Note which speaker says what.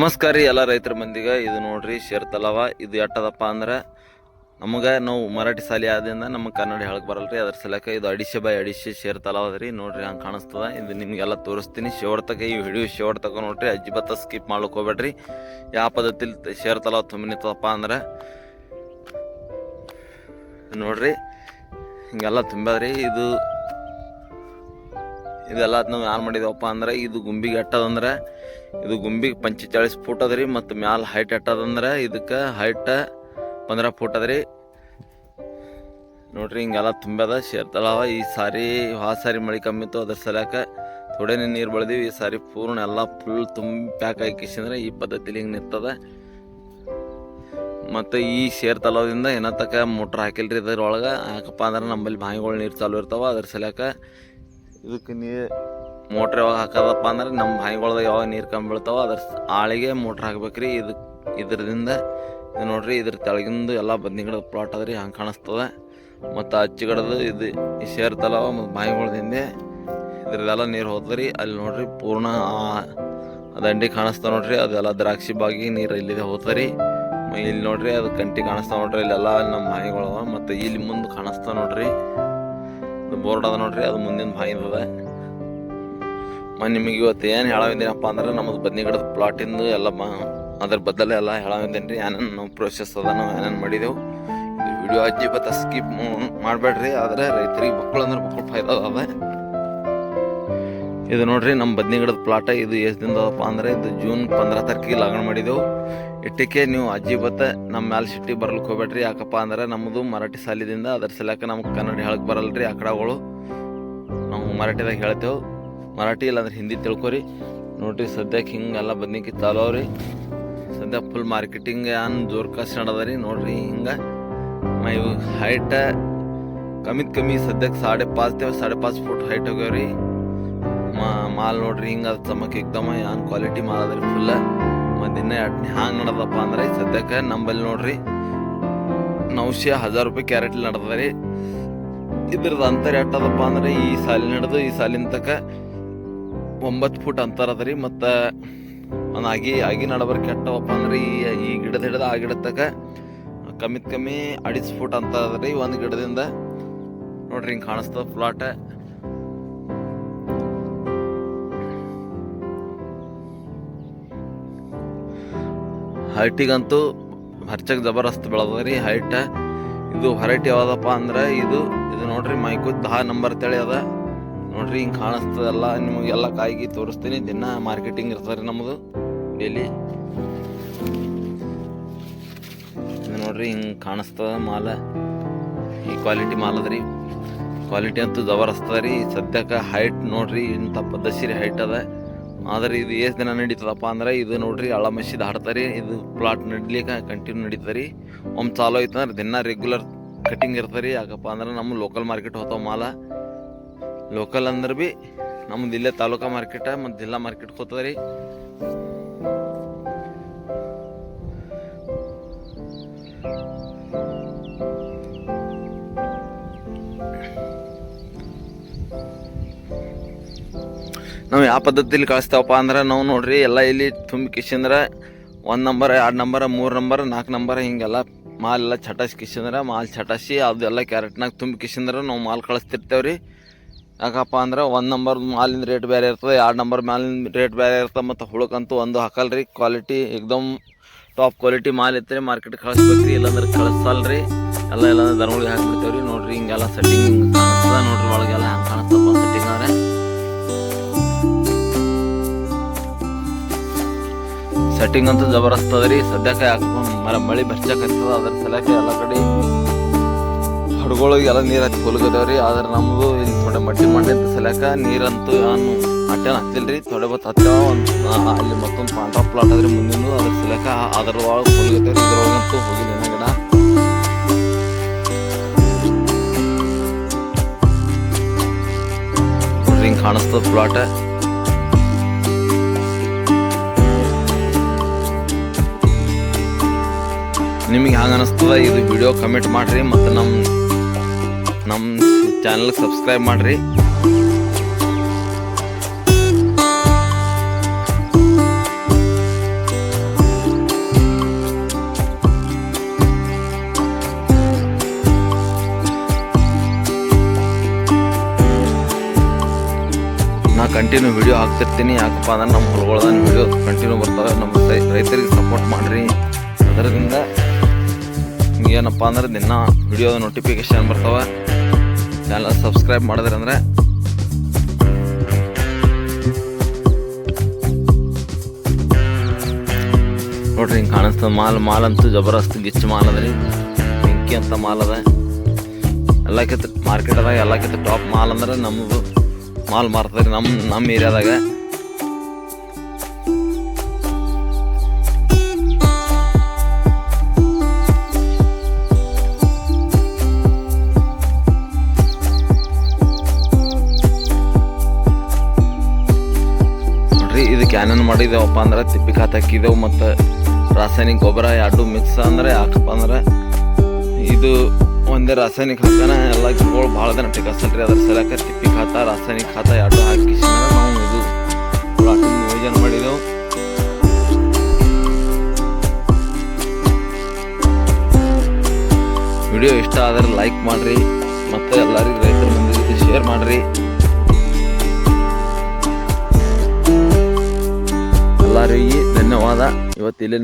Speaker 1: ನಮಸ್ಕಾರ ರೀ ಎಲ್ಲ ರೈತರ ಮಂದಿಗೆ. ಇದು ನೋಡ್ರಿ ಶೇರ್ ತಲವ. ಇದು ಎಟ್ಟದಪ್ಪ ಅಂದ್ರೆ ನಮಗೆ ನಾವು ಮರಾಠಿ ಸಾಲಿ ಆದ್ರಿಂದ ನಮಗೆ ಕನ್ನಡ ಹೇಳಕ್ ಬರಲ್ರಿ. ಅದ್ರ ಸಲಕ ಇದು ಅಡಿಶೆ ಬೈ ಅಡಿಶೆ ಶೇರ್ ತಲವ ರೀ. ನೋಡ್ರಿ ಹಂಗೆ ಕಾಣಿಸ್ತದ. ಇದು ನಿಮಗೆಲ್ಲ ತೋರಿಸ್ತೀನಿ. ಶೇವಡ್ ತಕ ಈ ವಿಡಿಯೋ ಶೇವಡ್ ತಕ ನೋಡ್ರಿ. ಅಜ್ಜಿ ಬತ್ತ ಸ್ಕಿಪ್ ಮಾಡ್ಲಿಕ್ಕೆ ಯಾವ ಪದ್ಧತಿಲಿ ಶೇರ್ ತಲವ ತುಂಬಿನಿತ್ತಪ್ಪ ಅಂದ್ರೆ ನೋಡ್ರಿ, ಹಿಂಗೆಲ್ಲ ತುಂಬಾದ್ರಿ ಇದು ಇದೆಲ್ಲ ನಾವು ಯಾರು ಮಾಡಿದೇವಪ್ಪ ಅಂದ್ರೆ ಇದು ಗುಂಬಿಗೆ ಎಟ್ಟದಂದ್ರೆ ಇದು ಗುಂಬಿಗೆ ಪಂಚಚಾಳಿಸ್ ಫೂಟ್ ಅದ ರೀ, ಮತ್ತು ಮ್ಯಾಲ ಹೈಟ್ ಎಟ್ಟದಂದ್ರೆ ಇದಕ್ಕೆ ಹೈಟ್ ಪಂದ್ರ ಫೂಟ್ ಅದ ರೀ. ನೋಡ್ರಿ ಹಿಂಗೆಲ್ಲ ತುಂಬ್ಯದ ಸೇರ್ತಳವ ಈ ಸಾರಿ ಆ ಸಾರಿ ಮಳೆ ಕಮ್ಮಿ ಇತ್ತು, ಅದ್ರ ಸಲಕ ಥೋಡೇನೆ ನೀರು ಬೆಳೆದಿವಿ, ಈ ಸಾರಿ ಪೂರ್ಣ ಎಲ್ಲ ಫುಲ್ ತುಂಬಿ ಪ್ಯಾಕ್ ಹಾಕಿಸಿದ್ರೆ ಈ ಪದ್ಧತಿಲಿ ಹಿಂಗೆ ನಿಂತದ. ಮತ್ತು ಈ ಶೇರ್ ತಲೋದಿಂದ ಏನತ್ತಕ ಮೋಟ್ರ್ ಹಾಕಿಲ್ರಿ ಇದ್ರೊಳಗೆ, ಯಾಕಪ್ಪ ಅಂದ್ರೆ ನಮ್ಮಲ್ಲಿ ಬಾವಿಗಳು ನೀರು ಚಾಲು ಇರ್ತಾವ, ಅದ್ರ ಸಲಕ ಇದಕ್ಕೆ ನೀರು ಮೋಟ್ರ್ ಯಾವಾಗ ಹಾಕೋದಪ್ಪ ಅಂದ್ರೆ ನಮ್ಮ ಬಾವಿಗಳ್ದಾಗ ಯಾವಾಗ ನೀರು ಕಮ್ಮಿ ಬೀಳ್ತಾವ ಅದ್ರ ಆಳಿಗೆ ಮೋಟ್ರ್ ಹಾಕ್ಬೇಕ್ರಿ. ಇದು, ಇದ್ರದಿಂದ ಇದು ನೋಡ್ರಿ, ಇದ್ರ ತೆಳಗಿಂದು ಎಲ್ಲ ಬದ್ನಿ ಗಿಡದ ಪ್ಲಾಟ್ ಅದ್ರಿ, ಹಂಗೆ ಕಾಣಿಸ್ತದ. ಮತ್ತು ಗಿಡದ ಇದು ತಲವ ಮತ್ತು ಬಾವಿಗಳ್ದ ಹಿಂದೆ. ಇದ್ರದ್ದೆಲ್ಲ ನೀರು ಹೋದ್ರಿ, ಅಲ್ಲಿ ನೋಡ್ರಿ ಪೂರ್ಣ ದಂಡಿ ಕಾಣಿಸ್ತಾ ನೋಡ್ರಿ, ಅದೆಲ್ಲ ದ್ರಾಕ್ಷಿ ಬಾಗಿ ನೀರು ಇಲ್ಲಿದೆ ಹೋಗ್ತರಿ ಇಲ್ಲಿ ನೋಡ್ರಿ, ಅದು ಕಂಟಿ ಕಾಣಿಸ್ತಾ ನೋಡ್ರಿ, ಇಲ್ಲೆಲ್ಲ ನಮ್ಮ ಬಾವಿಗಳವ ಮತ್ತು ಇಲ್ಲಿ ಮುಂದೆ ಕಾಣಿಸ್ತಾ ನೋಡ್ರಿ. ಬೋರ್ಡ್ ಅದ ನೋಡ್ರಿ, ಅದು ಮುಂದಿನ ಭಾಗ ಇರ್ತದ ಮ ನಿಮಗೆ ಇವತ್ತು ಏನು ಹೇಳಾವಿದ್ದೀನಪ್ಪ ಅಂದ್ರೆ ನಮ್ದು ಬದ್ನಿ ಗಿಡದ ಪ್ಲಾಟಿಂದು ಎಲ್ಲ ಮಾ ಅದ್ರ ಬದಲೇ ಎಲ್ಲ ಹೇಳಾವಿದ್ದೀನಿ ರೀ ಏನೇನು ನಾವು ಪ್ರೋಸೆಸ್ ಅದ, ನಾವು ಏನೇನು ಮಾಡಿದೆವು. ಇದು ವಿಡಿಯೋ ಅಜ್ಜಿ ಬತ್ತ ಸ್ಕಿಪ್ ಮಾಡಬೇಡ್ರಿ, ಆದರೆ ರೈತರಿಗೆ ಮಕ್ಕಳು ಅಂದ್ರೆ ಮಕ್ಕಳು ಫಾಯ್ದ ಅದ. ಇದು ನೋಡ್ರಿ ನಮ್ಮ ಬದ್ನಿ ಗಿಡದ ಪ್ಲಾಟ ಇದು ಎಷ್ಟು ದಿನದಪ್ಪ ಅಂದ್ರೆ, ಇದು ಜೂನ್ ಪಂದ್ರ ತಾರೀಕಿಗೆ ಲಗ್ನ ಮಾಡಿದೆವು. ಇಟ್ಟಕ್ಕೆ ನೀವು ಅಜ್ಜಿ ಬತ್ತ ನಮ್ಮ ಮ್ಯಾಲೆ ಸಿಟ್ಟಿ ಬರ್ಲಿಕ್ಕೆ ಹೋಗ್ಬೇಡ್ರಿ. ಯಾಕಪ್ಪ ಅಂದ್ರೆ ನಮ್ಮದು ಮರಾಠಿ ಸಾಲಿದಿಂದ ಅದರ ಸಲಕ ನಮ್ಗೆ ಕನ್ನಡ ಹೇಳಕ್ ಬರಲ್ರಿ ಆಕಡಗಳು ನಾವು ಮರಾಠಿದಾಗ ಹೇಳ್ತೇವೆ. ಮರಾಠಿ ಇಲ್ಲಾಂದ್ರೆ ಹಿಂದಿ ತಿಳ್ಕೊರಿ. ನೋಡ್ರಿ ಸದ್ಯಕ್ಕೆ ಹಿಂಗೆಲ್ಲ ಬದ್ನಿಕಿ ಚಾಲು ರೀ ಸದ್ಯ ಫುಲ್ ಮಾರ್ಕೆಟಿಂಗ್ ಏನು ಜೋರ್ ಕಾಸು ನಡದ ರೀ ನೋಡ್ರಿ ಹಿಂಗೆ. ಮೈ ಹೈಟ ಕಮ್ಮಿತ್ ಕಮ್ಮಿ ಸದ್ಯಕ್ಕೆ ಸಾಡೆ ಪಾಚ್ ತೇವ್, ಸಾಡೆ ಪಾಸ್ ಫುಟ್ ಹೈಟ್ ಹೋಗ್ಯಾವ್ರಿ. ಮಾ, ಮಾಲ್ ನೋಡ್ರಿ ಹಿಂಗೆ ಅದು ಚಮಕ್ ಏಕ್ದಮ ಏನ್ ಕ್ವಾಲಿಟಿ ಮಾಲ್ ಅದ ರೀ ಫುಲ್ಲ ಮತ್ತು ಇನ್ನೂ ಹ್ಯಾಂಗೆ ನಡದಪ್ಪ ಅಂದ್ರೆ ಸದ್ಯಕ್ಕೆ ನಂಬಲ್ಲಿ ನೋಡ್ರಿ, ನೌಶೆ ಹಜಾರ್ ರೂಪಾಯಿ ಕ್ಯಾರೆಟ್ ನಡ್ದದ ರೀ. ಇದ್ರದ್ದು ಅಂತರ ಎಟ್ಟದಪ್ಪ ಅಂದ್ರೆ ಈ ಸಾಲಿನ ನಡೆದು, ಈ ಸಾಲಿನ ತಕ ಒಂಬತ್ತು ಫುಟ್ ಅಂತರ ಅದ ರೀ. ಮತ್ತು ಒಂದು ಆಗಿ ಆಗಿ ನಡಬರ್ಕೆ ಕೆಟ್ಟವಪ್ಪ ಅಂದ್ರೆ ಈ ಈ ಗಿಡದ ಹಿಡಿದು ಆ ಗಿಡದ ತಕ ಕಮ್ಮಿತ್ ಕಮ್ಮಿ ಅಡಿಸ್ ಫುಟ್ ಅಂತ ಅದ ರೀ ಒಂದು ಗಿಡದಿಂದ. ನೋಡ್ರಿ ಹಿಂಗೆ ಕಾಣಿಸ್ತದ ಪ್ಲಾಟ್ ಹೈಟಿಗಂತೂ ಹರ್ಚಕ್ ಜಬರ್ದಸ್ತ್ ಬೆಳೆದ ರೀ ಹೈಟ್. ಇದು ವೆರೈಟಿ ಯಾವುದಪ್ಪ ಅಂದ್ರೆ ಇದು ಇದು ನೋಡ್ರಿ ಮೈಕು ದಹ ನಂಬರ್ ತಳಿ ಅದ. ನೋಡ್ರಿ ಹಿಂಗೆ ಕಾಣಿಸ್ತದಲ್ಲ ನಿಮಗೆಲ್ಲ ಕಾಯಿಗೆ ತೋರಿಸ್ತೀನಿ. ದಿನ ಮಾರ್ಕೆಟಿಂಗ್ ಇರ್ತದೆ ನಮ್ಮದು ಡೈಲಿ. ನೋಡ್ರಿ ಹಿಂಗೆ ಕಾಣಿಸ್ತದ ಮಾಲ. ಈ ಕ್ವಾಲಿಟಿ ಮಾಲ್ ಅದ ರೀ. ಕ್ವಾಲಿಟಿ ಅಂತೂ ಜಬರ್ದಸ್ತ್ ಅದ ರೀ. ಸದ್ಯಕ್ಕೆ ಹೈಟ್ ನೋಡ್ರಿ, ಇಂಥ ಪದ್ಧತಿ ಹೈಟ್ ಅದ. ಆದ್ರೆ ಇದು ಎಷ್ಟು ದಿನ ನಡೀತದಪ್ಪ ಅಂದ್ರೆ ಇದು ನೋಡ್ರಿ ಅಳ ಮಸೀದ್ ಹಾಡ್ತಾರೆ, ಇದು ಪ್ಲಾಟ್ ನಡ್ಲಿಕ್ಕೆ ಕಂಟಿನ್ಯೂ ನಡೀತದೆ. ಒಮ್ಮೆ ಚಾಲು ಆಯ್ತು ಅಂದ್ರೆ ದಿನ ರೆಗ್ಯುಲರ್ ಕಟಿಂಗ್ ಇರ್ತದೆ. ಯಾಕಪ್ಪ ಅಂದ್ರೆ ನಮ್ಮ ಲೋಕಲ್ ಮಾರ್ಕೆಟ್ ಹೋತಾವ ಮಾಲ. ಲೋಕಲ್ ಅಂದ್ರೆ ಬಿ ನಮ್ದು ಇಲ್ಲೇ ತಾಲೂಕಾ ಮಾರ್ಕೆಟ ಮತ್ತು ಜಿಲ್ಲಾ ಮಾರ್ಕೆಟ್ ಹೋಗ್ತದೆ ರೀ ನಾವು ಯಾವ ಪದ್ಧತಿಲಿ ಕಳಿಸ್ತೇವಪ್ಪ ಅಂದ್ರೆ ನಾವು ನೋಡ್ರಿ, ಎಲ್ಲ ಇಲ್ಲಿ ತುಂಬಿ ಕಿಶಂದ್ರೆ ಒಂದು ನಂಬರ್, ಎರಡು ನಂಬರ್, ಮೂರು ನಂಬರ್, ನಾಲ್ಕು ನಂಬರ್ ಹಿಂಗೆಲ್ಲ ಮಾಲ್ ಎಲ್ಲ ಚಟಾಸಿ ಕಿಶಂದ್ರೆ, ಮಾಲ್ ಚಟಾಸಿ ಅದೆಲ್ಲ ಕ್ಯಾರೆಟ್ನಾಗ ತುಂಬಿ ಕಿಶಂದ್ರೆ ನಾವು ಮಾಲ್ ಕಳಿಸ್ತಿರ್ತೇವೆ ರೀ ಯಾಕಪ್ಪ ಅಂದ್ರೆ ಒಂದು ನಂಬರ್ ಮಾಲಿನ ರೇಟ್ ಬೇರೆ ಇರ್ತದೆ, ಎರಡು ನಂಬರ್ ಮಾಲಿನ ರೇಟ್ ಬೇರೆ ಇರ್ತದೆ, ಮತ್ತು ಹುಳಕ್ಕಂತೂ ಒಂದು ಹಾಕಲ್ರಿ. ಕ್ವಾಲಿಟಿ ಏಕ್ದಮ್ ಟಾಪ್ ಕ್ವಾಲಿಟಿ ಮಾಲ್ ಇತ್ತು ಮಾರ್ಕೆಟ್ ಕಳಿಸ್ಬೇಕು ರೀ ಇಲ್ಲಾಂದ್ರೆ ಕಳಿಸಲ್ರಿ. ಎಲ್ಲ ಇಲ್ಲಾಂದ್ರೆ ದನಗಳಿಗೆ ಹಾಕ್ಬಿಡ್ತೇವೆ ರೀ ನೋಡ್ರಿ ಹಿಂಗೆಲ್ಲ ಸೆಟ್ಟಿಂಗ್ ಕಾಣಿಸ್ತದ ನೋಡ್ರಿ ಒಳಗೆಲ್ಲ ಹ್ಯಾಂಗೆ ಕಾಣಿಸ್ತಪ್ಪ ಸೆಟ್ಟಿಂಗ್ ಅವ್ರೆ. ಸೆಟ್ಟಿಂಗ್ ಅಂತೂ ಜಬರ್ದಸ್ತ್ ಅದ ರೀ. ಸದ್ಯಕ್ಕೆ ಯಾಕೆ ಮರ ಮಳೆ ಬರ್ಚಕತ್ತದ ಅದ್ರ ಸಲಕ್ಕೆ ಎಲ್ಲ ಕಡೆ ಹಡ್ಗಳಿಗೆ ಎಲ್ಲ ನೀರು ಹಚ್ಚಿ ಹೊಲಗದೇವ್ ರೀ. ಆದ್ರೆ ನಮ್ಮದು ಇಲ್ಲಿ ತೊಡೆ ಮಟ್ಟಿ ಮಾಡಿ ಅಂತ ಸಲಕ ನೀರಂತೂ ಏನು ಮಟ್ಟೇನು ಹತ್ತಿಲ್ಲ ರೀ. ಥೋಡೆ ಬತ್ ಹತ್ತ ಅಲ್ಲಿ ಮತ್ತೊಂದು ಪಾಂಟ ಪ್ಲಾಟ್ ಅದ್ರಿ ಮುಂದಿನ ಅದ್ರ ಸಲಕ ಅದ್ರ ಒಳಗೆ ಹೊಲಗದೇವ್ ರೀ. ಇದ್ರೊಳಗಂತೂ ಹೋಗಿಲ್ಲ ಏನ ಗಿಡ. ಹಿಂಗೆ ಕಾಣಿಸ್ತದ ಪ್ಲಾಟ್ ನಿಮಗೆ ಹೆಂಗೆ ಅನ್ನಿಸ್ತದ ಇದು ವಿಡಿಯೋ ಕಮೆಂಟ್ ಮಾಡಿರಿ ಮತ್ತು ನಮ್ಮ ನಮ್ಮ ಚಾನಲ್ಗೆ ಸಬ್ಸ್ಕ್ರೈಬ್ ಮಾಡಿರಿ. ನಾ ಕಂಟಿನ್ಯೂ ವಿಡಿಯೋ ಹಾಕ್ತಿರ್ತೀನಿ, ಯಾಕಪ್ಪ ಅಂದ್ರೆ ನಮ್ಮ ಹೊಲಗೊಳ್ದ ವಿಡಿಯೋ ಕಂಟಿನ್ಯೂ ಬರ್ತವೆ ನಮ್ಮ ರೈತರಿಗೆ ಸಪೋರ್ಟ್ ಮಾಡಿರಿ. ಅದರಿಂದ ಏನಪ್ಪ ಅಂದ್ರೆ ದಿನ ವಿಡಿಯೋದ ನೋಟಿಫಿಕೇಶನ್ ಬರ್ತವೆ. ಚಾನಲ್ ಸಬ್ಸ್ಕ್ರೈಬ್ ಮಾಡಿದ್ರೆ ಅಂದ್ರೆ ನೋಡ್ರಿ ಹಿಂಗೆ ಕಾಣಿಸ್ತದೆ ಮಾಲ್ ಮಾಲ್ ಅಂತೂ ಜಬರ್ದಸ್ತ್ ಗಿಚ್ಚು ಮಾಲ್ ಅದ ರೀ. ಬೆಂಕಿ ಅಂತ ಮಾಲ್ ಅದ. ಎಲ್ಲಕ್ಕಿಂತ ಮಾರ್ಕೆಟ್ದಾಗ ಎಲ್ಲಕ್ಕಿಂತ ಟಾಪ್ ಮಾಲ್ ಅಂದ್ರೆ ನಮ್ಮದು ಮಾಲ್ ಮಾರ್ತದ್ರಿ ನಮ್ಮ ನಮ್ಮ ಏರಿಯಾದಾಗ ಮಾಡಿದೇವಪ್ಪ ಅಂದ್ರೆ ತಿಪ್ಪಿ ಖಾತ ಹಾಕಿದೆವು ಮತ್ತು ರಾಸಾಯನಿಕ ಗೊಬ್ಬರ ಎರಡು ಮಿಕ್ಸ್ ಅಂದ್ರೆ ಹಾಕಪ್ಪ ಅಂದ್ರೆ ಇದು ಒಂದೇ ರಾಸಾಯನಿಕ ಖಾತನ ಎಲ್ಲ ಗಿಡಗಳು ಭಾಳ ದಿನ ಟಿಕಸಲ್ರಿ ಅದ್ರ ಸಲಕ ತಿಪ್ಪಿ ಖಾತ, ರಾಸಾಯನಿಕ ಖಾತ ಎರಡು ಹಾಕಿ ನಾವು ಇದು ನಿಯೋಜನೆ ಮಾಡಿದೆವು. ವಿಡಿಯೋ ಇಷ್ಟ ಆದರೆ ಲೈಕ್ ಮಾಡಿರಿ ಮತ್ತು ಎಲ್ಲರಿಗೂ ರೈತರ ಮುಂದೆ ಶೇರ್ ಮಾಡಿರಿ. ಎಲ್ಲರಿಗೆ ಧನ್ಯವಾದ ಇವತ್ತು ಇಲ್ಲಿ